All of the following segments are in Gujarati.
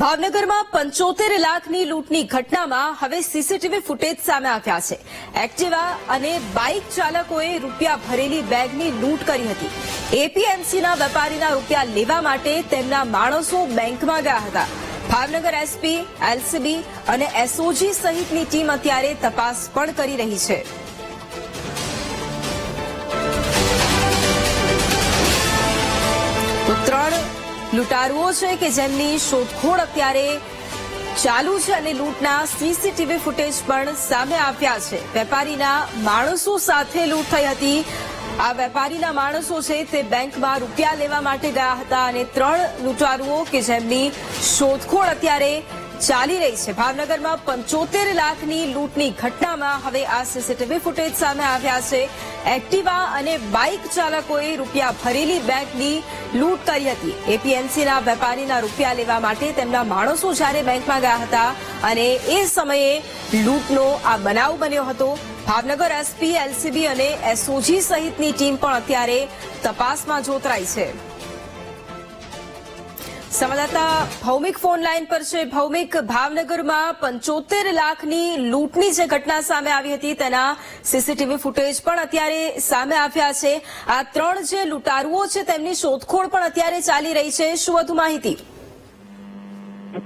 ભાવનગરમાં પંચોતેર લાખની લૂંટની ઘટનામાં હવે સીસીટીવી ફૂટેજ સામે આવ્યા છે. એક્ટિવા અને બાઇક ચાલકોએ રૂપિયા ભરેલી બેગની લૂંટ કરી હતી. એપીએમસીના વેપારીના રૂપિયા લેવા માટે તેમના માણસો બેંકમાં ગયા હતા. ભાવનગર એસપી, એલસીબી અને એસઓજી સહિતની ટીમ અત્યારે તપાસ પણ કરી રહી છે. લૂંટારુઓ છે કે જેમની શોધખોળ અત્યારે ચાલુ છે અને લૂંટના સીસીટીવી ફૂટેજ પણ સામે આવ્યા છે. વેપારીના માણસો સાથે લૂંટ થઈ હતી. આ વેપારીના માણસો છે તે બેંકમાં રૂપિયા લેવા માટે ગયા હતા અને ત્રણ લૂંટારુઓ કે જેમની શોધખોળ અત્યારે ચાલી રહી છે. ભાવનગરમાં પંચોતેર લાખની લૂંટની ઘટનામાં હવે આ સીસીટીવી ફૂટેજ સામે આવ્યા છે. એક્ટિવા અને બાઇક ચાલકોએ રૂપિયા ભરેલી બેગની લૂંટ કરી હતી. એપીએમસીના વેપારીના રૂપિયા લેવા માટે તેમના માણસો જ્યારે બેંકમાં ગયા હતા અને એ સમયે લૂંટનો આ બનાવ બન્યો હતો. ભાવનગર એસપી, એલસીબી અને એસઓજી સહિતની ટીમ પણ અત્યારે તપાસમાં જોતરાઈ છે. સંવાદદાતા ભૌમિક ફોન લાઈન પર છે. ભૌમિક, ભાવનગરમાં પંચોતેર લાખની લૂંટની જે ઘટના સામે આવી હતી, તેના સીસીટીવી ફૂટેજ પણ અત્યારે સામે આવ્યા છે. આ ત્રણ જે લૂંટારુઓ છે, તેમની શોધખોળ પણ અત્યારે ચાલી રહી છે. શું વધુ માહિતી?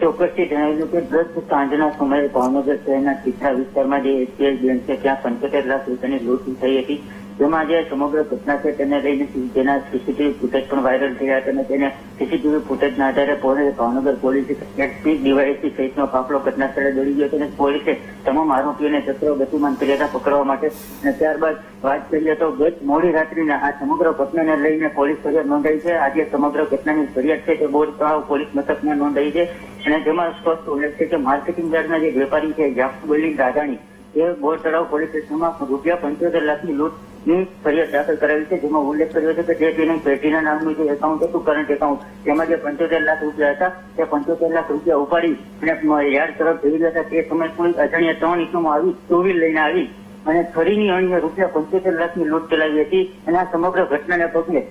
ચોક્કસથી જણાવ્યું કે ગત સાંજના સમયે ભાવનગર શહેરના ચિત્રા વિસ્તારમાં જે એસબીઆઈ બેંક છે ત્યાં પંચોતેર લાખ રૂપિયાની લૂંટ થઈ હતી. જેમાં જે સમગ્ર ઘટના છે તેને લઈને તેના સીસીટીવી ફૂટેજ પણ વાયરલ થયા અને તેને સીસીટીવી ફૂટેજના આધારે ભાવનગર પોલીસે એસપી ડીવાયએસપી સહિતનો કાફલો ઘટના દોડી ગયો અને પોલીસે તમામ આરોપીઓને ચક્રો ગતિમાન કર્યા પકડવા માટે. અને ત્યારબાદ વાત કરીએ તો ગત મોડી રાત્રિના આ સમગ્ર ઘટનાને લઈને પોલીસ ફરિયાદ નોંધાઈ છે. આજે સમગ્ર ઘટનાની ફરિયાદ છે તે બોર્ડ તળાવ પોલીસ મથકમાં નોંધાઈ છે અને જેમાં સ્પષ્ટ ઉલ્લેખ છે કે માર્કેટિંગ યાર્ડના જે વેપારી છે જાફુબલી રાજાણી, એ બોર તળાવ પોલીસ સ્ટેશનમાં રૂપિયા પંચોતેર લાખની લૂંટની ફરિયાદ દાખલ કરાવી છે, જેમાં ઉલ્લેખ કર્યો છે કે જે તેની પેઢીના નામનું જે એકાઉન્ટ હતું કરંટ એકાઉન્ટ તેમાં જે પંચોતેર લાખ રૂપિયા હતા, તે પંચોતેર લાખ રૂપિયા ઉપાડી અને યાર્ડ તરફ જઈ રહ્યા હતા. તે સમયે કોઈ અજાણ્યા ત્રણ ઇસમો આવી ટુ લઈને આવી અને ફરીની અણીએ રૂપિયા પંચોતેર લાખની લૂંટ ચલાવી હતી અને આ સમગ્ર ઘટનાને પગલે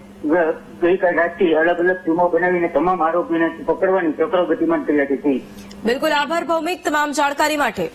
ગઈકાલ રાતથી અલગ અલગ ટીમો બનાવીને તમામ આરોપીને પકડવાની ચક્રો ગતિમાન કરી હતી બિલકુલ આભાર, ભૌમિક, તમામ જાણકારી માટે.